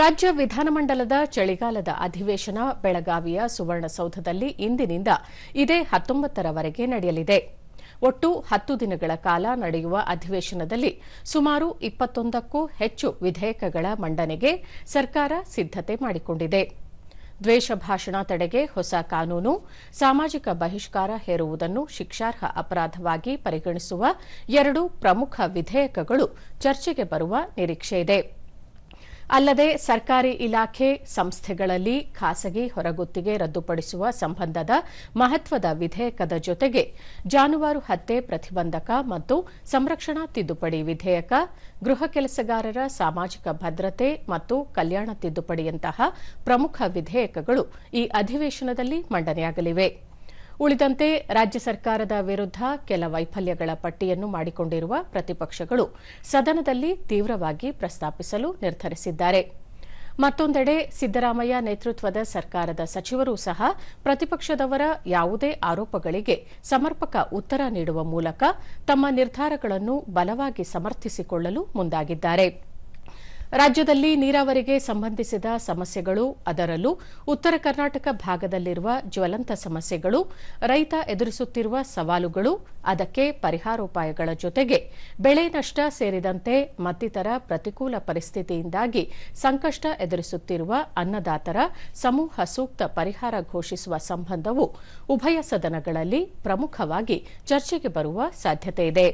ರಾಜ್ಯ ವಿಧಾನಮಂಡಲದ ಚಳಿಗಾಲದ ಅಧಿವೇಶನ ಬೆಳಗಾವಿಯ ಸುವರ್ಣಸೌಧದಲ್ಲಿ ಇಂದಿನಿಂದ ಇದೇ ಹತ್ತೊಂಬತ್ತರವರೆಗೆ ನಡೆಯಲಿದೆ. ಒಟ್ಟು ಹತ್ತು ದಿನಗಳ ಕಾಲ ನಡೆಯುವ ಅಧಿವೇಶನದಲ್ಲಿ ಸುಮಾರು ಇಪ್ಪತ್ತೊಂದಕ್ಕೂ ಹೆಚ್ಚು ವಿಧೇಯಕಗಳ ಮಂಡನೆಗೆ ಸರ್ಕಾರ ಸಿದ್ದತೆ ಮಾಡಿಕೊಂಡಿದೆ. ದ್ವೇಷ ಭಾಷಣ ತಡೆಗೆ ಹೊಸ ಕಾನೂನು, ಸಾಮಾಜಿಕ ಬಹಿಷ್ಕಾರ ಹೇರುವುದನ್ನು ಶಿಕ್ಷಾರ್ಹ ಅಪರಾಧವಾಗಿ ಪರಿಗಣಿಸುವ ಎರಡು ಪ್ರಮುಖ ವಿಧೇಯಕಗಳು ಚರ್ಚೆಗೆ ಬರುವ ನಿರೀಕ್ಷೆಯಿದೆ ಅಲ್ಲದೆ ಸರ್ಕಾರಿ ಇಲಾಖೆ ಸಂಸ್ಥೆಗಳಲ್ಲಿ ಖಾಸಗಿ ಹೊರಗುತ್ತಿಗೆ ರದ್ದುಪಡಿಸುವ ಸಂಬಂಧದ ಮಹತ್ವದ ವಿಧೇಯಕದ ಜೊತೆಗೆ ಜಾನುವಾರು ಹತ್ಯೆ ಪ್ರತಿಬಂಧಕ ಮತ್ತು ಸಂರಕ್ಷಣಾ ತಿದ್ದುಪಡಿ ವಿಧೇಯಕ, ಗೃಹ ಕೆಲಸಗಾರರ ಸಾಮಾಜಿಕ ಭದ್ರತೆ ಮತ್ತು ಕಲ್ಯಾಣ ತಿದ್ದುಪಡಿಯಂತಹ ಪ್ರಮುಖ ವಿಧೇಯಕಗಳು ಈ ಅಧಿವೇಶನದಲ್ಲಿ ಮಂಡನೆಯಾಗಲಿವೆ. ಉಳಿದಂತೆ ರಾಜ್ಯ ಸರ್ಕಾರದ ವಿರುದ್ಧ ಕೆಲ ವೈಫಲ್ಯಗಳ ಪಟ್ಟಿಯನ್ನು ಮಾಡಿಕೊಂಡಿರುವ ಪ್ರತಿಪಕ್ಷಗಳು ಸದನದಲ್ಲಿ ತೀವ್ರವಾಗಿ ಪ್ರಸ್ತಾಪಿಸಲು ನಿರ್ಧರಿಸಿದ್ದಾರೆ. ಮತ್ತೊಂದೆಡೆ ಸಿದ್ದರಾಮಯ್ಯ ನೇತೃತ್ವದ ಸರ್ಕಾರದ ಸಚಿವರೂ ಸಹ ಪ್ರತಿಪಕ್ಷದವರ ಯಾವುದೇ ಆರೋಪಗಳಿಗೆ ಸಮರ್ಪಕ ಉತ್ತರ ನೀಡುವ ಮೂಲಕ ತಮ್ಮ ನಿರ್ಧಾರಗಳನ್ನು ಬಲವಾಗಿ ಸಮರ್ಥಿಸಿಕೊಳ್ಳಲು ಮುಂದಾಗಿದ್ದಾರೆ. ರಾಜ್ಯದಲ್ಲಿ ನೀರಾವರಿಗೆ ಸಂಬಂಧಿಸಿದ ಸಮಸ್ಯೆಗಳು ಅದರಲ್ಲೂ ಉತ್ತರ ಕರ್ನಾಟಕ ಭಾಗದಲ್ಲಿರುವ ಜ್ವಲಂತ ಸಮಸ್ಯೆಗಳು, ರೈತ ಎದುರಿಸುತ್ತಿರುವ ಸವಾಲುಗಳು, ಅದಕ್ಕೆ ಪರಿಹಾರೋಪಾಯಗಳ ಜೊತೆಗೆ ಬೆಳೆ ನಷ್ಟ ಸೇರಿದಂತೆ ಮತ್ತಿತರ ಪ್ರತಿಕೂಲ ಪರಿಸ್ಥಿತಿಯಿಂದಾಗಿ ಸಂಕಷ್ಟ ಎದುರಿಸುತ್ತಿರುವ ಅನ್ನದಾತರ ಸಮೂಹ ಸೂಕ್ತ ಪರಿಹಾರ ಘೋಷಿಸುವ ಸಂಬಂಧವು ಉಭಯ ಸದನಗಳಲ್ಲಿ ಪ್ರಮುಖವಾಗಿ ಚರ್ಚೆಗೆ ಬರುವ ಸಾಧ್ಯತೆಯಿದೆ